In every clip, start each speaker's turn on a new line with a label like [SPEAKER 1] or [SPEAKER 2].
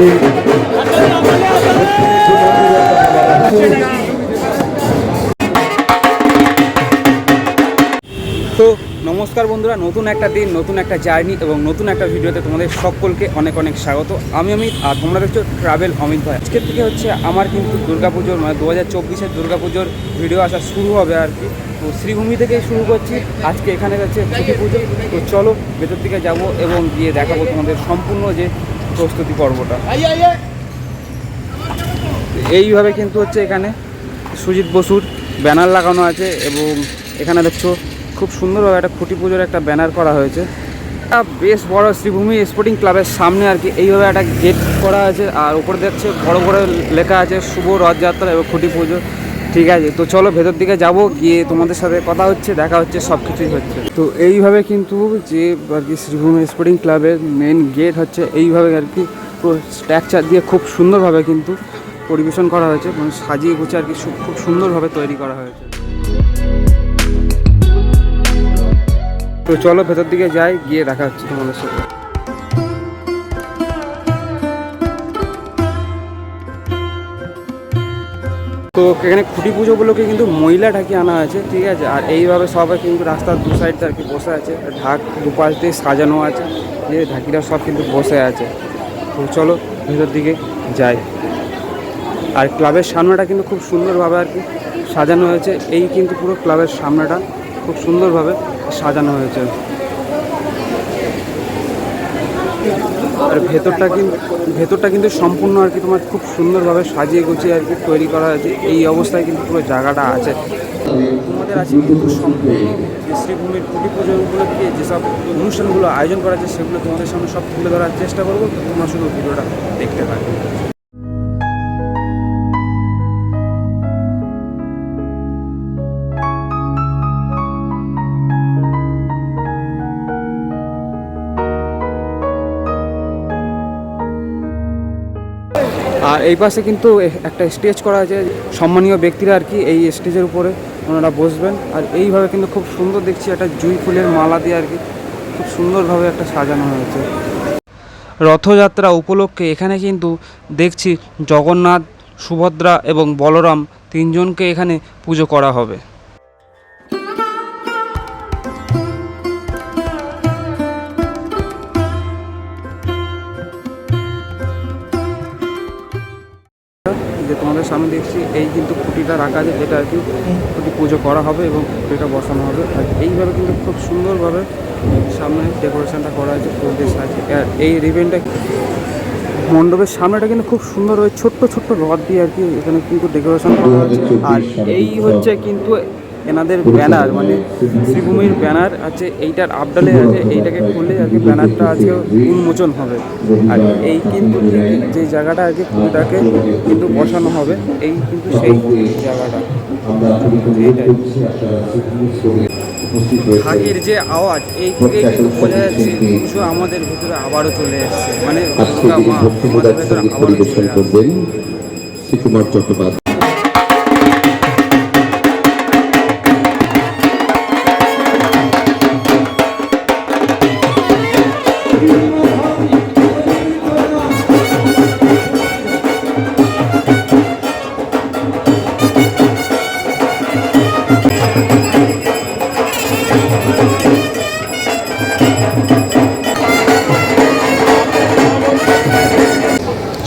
[SPEAKER 1] তো নমস্কার বন্ধুরা, নতুন একটা দিন, নতুন একটা জার্নি এবং নতুন একটা ভিডিওতে তোমাদের সকলকে অনেক অনেক স্বাগত। আমি অমিত আর তোমরা দেখছ ট্রাভেল অমিত ভাই আজকের থেকে হচ্ছে আমার কিন্তু দুর্গাপুজোর মানে দু হাজার চব্বিশের দুর্গাপুজোর ভিডিও আসা শুরু হবে আর কি। তো শ্রীভূমি থেকে শুরু করছি। আজকে এখানে যাচ্ছে ছুটি পুজো। তো চলো ভেতর দিকে যাব এবং গিয়ে দেখাবো তোমাদের সম্পূর্ণ যে প্রস্তুতি পর্বটা। এইভাবে কিন্তু হচ্ছে এখানে সুজিত বসুর ব্যানার লাগানো আছে এবং এখানে দেখছ খুব সুন্দরভাবে একটা খুঁটি পুজোর একটা ব্যানার করা হয়েছে। বেশ বড় শ্রীভূমি স্পোর্টিং ক্লাবের সামনে আর কি। এইভাবে একটা গেট করা আছে আর উপরে দেখছে বড় বড় লেখা আছে শুভ রথযাত্রা এবং খুঁটি পুজো। ঠিক আছে, তো চলো ভেতর দিকে যাব, গিয়ে তোমাদের সাথে কথা হচ্ছে, দেখা হচ্ছে সব কিছুই হচ্ছে। তো এইভাবে কিন্তু যে আর কি শ্রীভূমি স্পোর্টিং ক্লাবের মেন গেট হচ্ছে, এইভাবে আর কি স্ট্রাকচার দিয়ে খুব সুন্দরভাবে কিন্তু পরিবেশন করা হয়েছে মানে সাজিয়ে গুছিয়ে আর কি খুব সুন্দরভাবে তৈরি করা হয়েছে। তো চলো ভেতর দিকে যাই, গিয়ে দেখা হচ্ছে তোমাদের সাথে। তো এখানে খুঁটি পুজো উপলক্ষে কিন্তু মহিলা ঢাকি আনা আছে ঠিক আছে? আর এইভাবে সবাই কিন্তু রাস্তার দু সাইডে আর কি বসে আছে। ঢাক দুপাশ দিয়ে সাজানো আছে, যে ঢাকিরা সব কিন্তু বসে আছে। তো চলো, ভেতর দিকে যাই। আর ক্লাবের সামনেটা কিন্তু খুব সুন্দরভাবে আর কি সাজানো হয়েছে। এই কিন্তু পুরো ক্লাবের সামনেটা খুব সুন্দরভাবে সাজানো হয়েছে। আর ভেতরটা কিন্তু ভেতরটা কিন্তু সম্পূর্ণ আর কি তোমার খুব সুন্দরভাবে সাজিয়ে গুছিয়ে আর কি তৈরি করা হয়েছে। এই অবস্থায় কিন্তু পুরো জায়গাটা আছে। তোমাদের আছে কিন্তু সম্পূর্ণ শ্রীভূমির কুটি পুজো উপলক্ষে যেসব অনুষ্ঠানগুলো আয়োজন করা আছে সেগুলো তোমাদের সামনে সব তুলে ধরার চেষ্টা করব। তোমরা শুধু ভিডিওটা দেখতে পাবে আর এই পাশে কিন্তু একটা স্টেজ করা আছে। সম্মানীয় ব্যক্তিরা আর কি এই স্টেজের উপরে ওনারা বসবেন। আর এইভাবে কিন্তু খুব সুন্দর দেখছি একটা জুই ফুলের মালা দিয়ে আর কি খুব সুন্দরভাবে একটা সাজানো হয়েছে। রথযাত্রা উপলক্ষে এখানে কিন্তু দেখছি জগন্নাথ, সুভদ্রা এবং বলরাম তিনজনকে এখানে পুজো করা হবে। যে তোমাদের সামনে দেখছি এই কিন্তু খুঁটিটা রাখা আছে যেটা আর কি খুঁটি পুজো করা হবে এবং খুঁটিটা বসানো হবে। আর এইভাবে কিন্তু খুব সুন্দরভাবে সামনে ডেকোরেশনটা করা হয়েছে ফুল দিয়ে সাজে আর এই রিবেনটা মণ্ডপের সামনেটা কিন্তু খুব সুন্দর ওই ছোট্ট ছোট্ট রথ দিয়ে আর কি এখানে কিন্তু ডেকোরেশন করা হয়েছে আর এই হচ্ছে কিন্তু এনাদের ব্যানার মানে শ্রীভূমির ব্যানার আছে এইটার আপডালে আছে এইটাকে খুললে আর কি ব্যানারটা আজকে উন্মোচন হবে। আর এই কিন্তু যে জায়গাটা আছে ফুলটাকে কিন্তু বসানো হবে এই কিন্তু সেই জায়গাটা। হাগির যে আওয়াজ এই থেকেই কিন্তু বোঝা যাচ্ছে পুজো আমাদের ভিতরে আবারও চলে এসছে মানে আমাদের ভেতরে আবারও চলে আসছে।
[SPEAKER 2] চট্টোপাধ্যায়।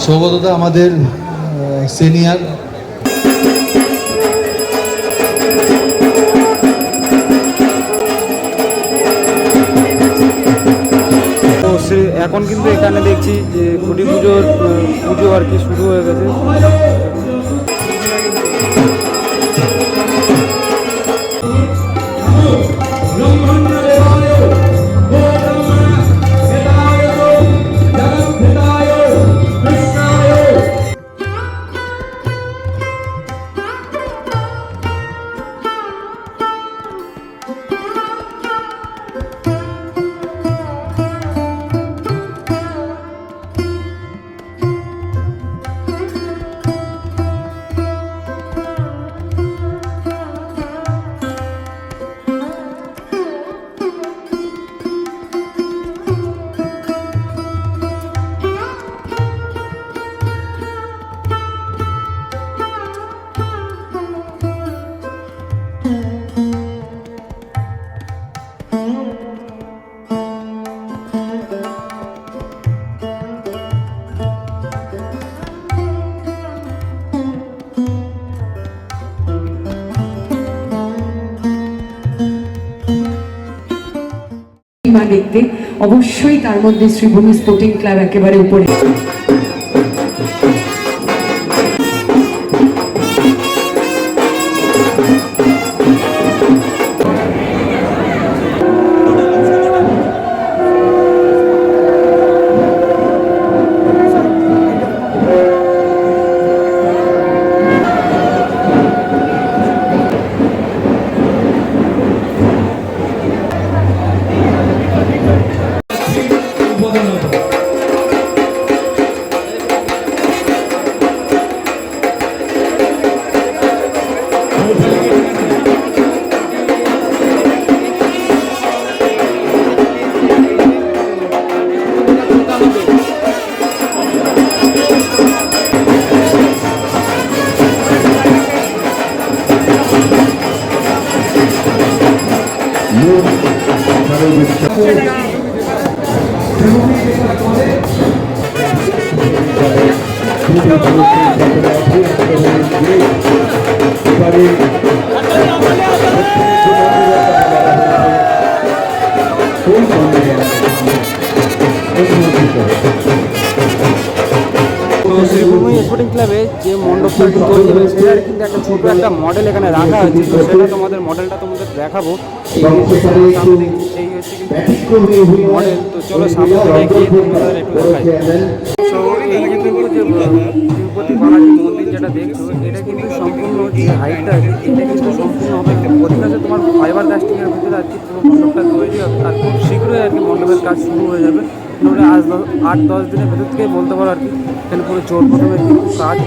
[SPEAKER 3] সৌগতদা আমাদের সিনিয়র
[SPEAKER 1] এখন কিন্তু এখানে দেখছি যে খুঁটি পুজোর পুজো আর কি শুরু হয়ে গেছে।
[SPEAKER 4] প্রতিমা দেখতে অবশ্যই তার মধ্যে শ্রীভূমি স্পোর্টিং ক্লাব একেবারে উপরে।
[SPEAKER 1] তো শ্রীভূমি স্পোর্টিং ক্লাবে যে মণ্ডপটা তৈরি হবে সেটার কিন্তু একটা ছোট একটা মডেল এখানে রাখা হয়েছে। তো সেটা তোমাদের মডেলটা তোমাদের দেখাবো। এই হচ্ছে কিন্তু মডেল তো চলো সামনে গিয়ে তোমাদের একটু দেখাই। তো এই কিন্তু যে তিরুপতি বালাজি যেটা দেখছ, এটা কিন্তু সম্পূর্ণ যে হাইটটা এটা কিন্তু সম্পূর্ণ হবে অধিকাংশ তোমার ফাইবার কাস্টিংয়ের ভিতরে আর কি পুরো মণ্ডপটা তৈরি হবে, আর খুব শীঘ্রই আর কি মণ্ডপের কাজ শুরু হয়ে যাবে। মোটামুটি আজ আট, দশ দিনের ভেতর থেকেই বলতে পারো আর কি এখানে পুরো জোর প্রথমে কিন্তু কাজ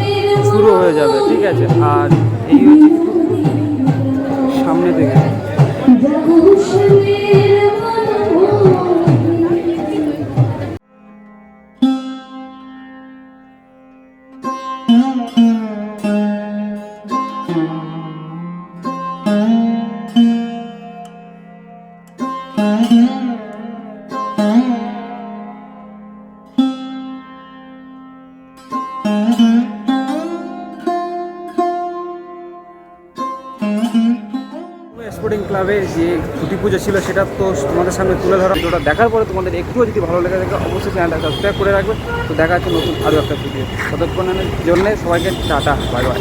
[SPEAKER 1] শুরু হয়ে যাবে, ঠিক আছে? আর এই হচ্ছে সামনে থেকে। স্পোর্টিং ক্লাবে যে খুঁটি পুজো ছিল, সেটা তো তোমাদের সামনে তুলে ধরা। ওটা দেখার পরে তোমাদের একটুও যদি ভালো লেগে থাকে, অবশ্যই চ্যানেলটা সাবস্ক্রাইব করে রাখবে। তো দেখা হচ্ছে নতুন আরও একটা ভিডিও ততক্ষণের জন্য সবাইকে টাটা বাই বাই